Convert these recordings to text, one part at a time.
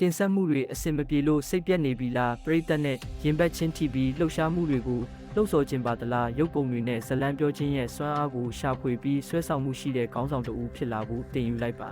တင်ဆက်မှုတွေအဆင်မပြေလို့စိတ်ပြက်နေပြီလားပရိသတ်နဲ့ရင်ဘတ်ချင်းထိပြီးလှုပ်ရှားမှုတွေကိုလှုပ်ဆော်ခြင်းပါသလားရုပ်ပုံတွေနဲ့ဇလံပြောခြင်းရဲ့စွမ်းအားကိုရှာဖွေပြီးဆွဲဆောင်မှုရှိတဲ့ခေါင်းဆောင်တဦးဖြစ်လာဖို့တင်ယူလိုက်ပါ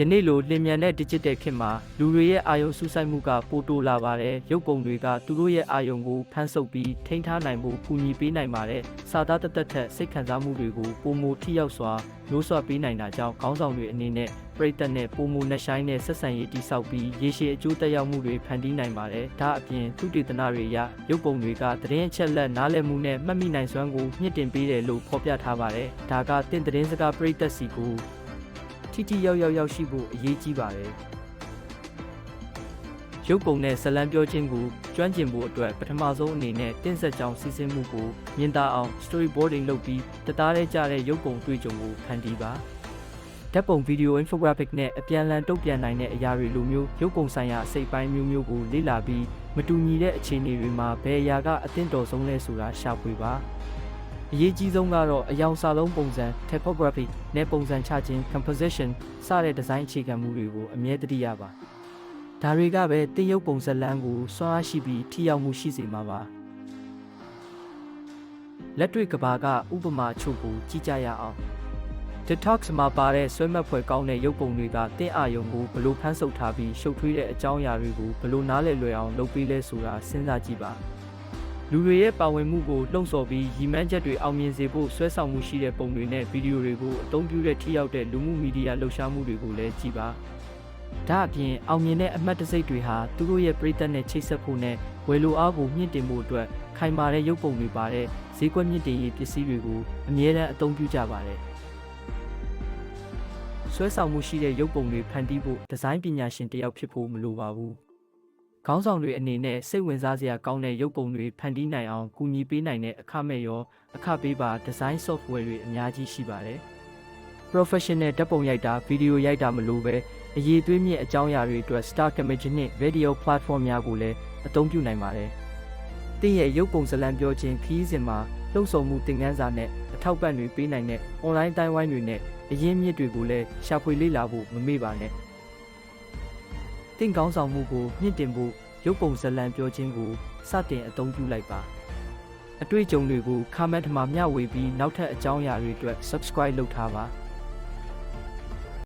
ယနေ့လိုလင်မြန်တဲ့ digital ခေတ်မှာလူတွေရဲ့အာယုံစူးစိုက်မှုကပိုတိုးလာပါတယ်ရုပ်ပုံတွေကသူတို့ရဲ့အာယုံကိုဖမ်းဆုပ်ပြီးထိန်းထားနိုင်ဖို့ကူညီပေးနိုင်ပါတယ်စာသားတစ်သက်ထက်စိတ်ခံစားမှုတွေကိုပုံမထိရောက်စွာလို့ဆွပေးနိုင်တာကြောင့်ခေါင်းဆောင်တွေအနေနဲ့ပရိသတ်နဲ့ပုံမနှဆိုင်တဲ့ဆက်ဆံရေးတိဆောက်ပြီးရေရှည်အကျိုးသက်ရောက်မှုတွေဖန်တီးနိုင်ပါတယ်ဒါအပြင်သူတေသနာတွေအရရုပ်ပုံတွေကသတင်းအချက်လက်နားလည်မှုနဲ့မှတ်မိနိုင်စွမ်းကိုမြင့်တင်ပေးတယ်လို့ဖော်ပြထားပါတယ်ဒါကတင့်သတင်းစကားပရိသတ်စီကို ထိထိရောက်ရောက်ရောက်ရှိဖို့အရေးကြီးပါတယ်ရုပ်ပုံနဲ့ဇတ်လံပြောခြင်းကိုကျွမ်းကျင်ဖို့အတွက်ပထမဆုံးအနေနဲ့တင့်ဆက်ကြောင်စီစဉ်မှုကိုမြင်သာအောင် storyboarding လုပ်ပြီးတသားတည်းကြတဲ့ရုပ်ပုံတွေ့ကြုံကိုဖန်တီးပါဓာတ်ပုံ video infographic နဲ့အပြန်အလှန်တုံ့ပြန်နိုင်တဲ့အရာတွေလိုမျိုးရုပ်ပုံဆိုင်ရာအစိတ်ပိုင်းမျိုးမျိုးကိုလေ့လာပြီးမတူညီတဲ့အခြေအနေတွေမှာဘယ်အရာကအသင့်တော်ဆုံးလဲဆိုတာရှာဖွေပါ အရေးကြီးဆုံးကတော့အယောင်စာလုံးပုံစံ typography နဲ့ပုံစံချခြင်း composition စတဲ့ဒီဇိုင်းအခြေခံမှုတွေကိုအမြဲတမ်းရပါဒါတွေကပဲတင်ရုပ်ပုံစံလမ်းကိုစွမ်းအားရှိပြီးထိရောက်မှုရှိစေမှာပါလက်တွေ့ကဘာကဥပမာချုပ်ကိုကြည့်ကြရအောင် TikTok မှာပါတဲ့ဆွဲမှတ်ဖွယ်ကောင်းတဲ့ရုပ်ပုံတွေကတင်းအာယုံကိုဘယ်လိုဖမ်းဆုပ်ထားပြီးရှုပ်ထွေးတဲ့အကြောင်းအရာတွေကိုဘယ်လိုနားလည်လွယ်အောင်လုပ်ပေးလဲဆိုတာစဉ်းစားကြည့်ပါ လူတွေရဲ့ပါဝင်မှုကိုလှုံ့ဆော်ပြီးရည်မှန်းချက်တွေအောင်မြင်စေဖို့ဆွဲဆောင်မှုရှိတဲ့ပုံတွေနဲ့ဗီဒီယိုတွေကိုအသုံးပြုတဲ့ထိရောက်တဲ့လူမှုမီဒီယာလှုပ်ရှားမှုတွေကိုလည်းကြည့်ပါဒါအပြင်အောင်မြင်တဲ့အမှတ်တစိတ်တွေဟာသူတို့ရဲ့ပြည်သက်နဲ့ချိတ်ဆက်ဖို့နဲ့ဝယ်လိုအားကိုမြင့်တင်ဖို့အတွက်ခိုင်မာတဲ့ရုပ်ပုံတွေပါတဲ့ဈေးကွက်မြင့်တင်ရေးပစ္စည်းတွေကိုအမြဲတမ်းအသုံးပြုကြပါတယ်ဆွဲဆောင်မှုရှိတဲ့ရုပ်ပုံတွေဖန်တီးဖို့ဒီဇိုင်းပညာရှင်တစ်ယောက်ဖြစ်ဖို့မလိုပါဘူး ခေါင်းဆောင်တွေအနေနဲ့စိတ်ဝင်စားစရာကောင်းတဲ့ရုပ်ပုံတွေဖန်တီးနိုင်အောင်ကူညီပေးနိုင်တဲ့အခမဲ့ရောအခပေးပါ design software တွေအများကြီးရှိပါတယ်။ professional ဓာတ်ပုံရိုက်တာဗီဒီယိုရိုက်တာမလို့ပဲအရေးသွေးမြင့်အကြောင်းအရာတွေအတွက် Star Image နဲ့ video platform များကိုလည်းအသုံးပြုနိုင်ပါတယ်။တင်းရဲ့ရုပ်ပုံဇာတ်လမ်းပြောခြင်းခီးစဉ်မှာလှုပ်ဆောင်မှုသင်ခန်းစာနဲ့အထောက်ပံ့တွေပေးနိုင်တဲ့ online တိုင်းဝိုင်းတွေနဲ့အရင်းမြစ်တွေကိုလည်းရှာဖွေလေ့လာဖို့မမေ့ပါနဲ့။ တင့်ကောင်းဆောင်မှုကိုမြင့်တင်ဖို့ရုပ်ပုံဇာတ်လမ်းပြောခြင်းကိုစတင်အသုံးပြုလိုက်ပါအတွေ့အကြုံတွေကို comment မှာမျှဝေပြီးနောက်ထပ်အကြောင်းအရာတွေအတွက် subscribe လုပ်ထားပါ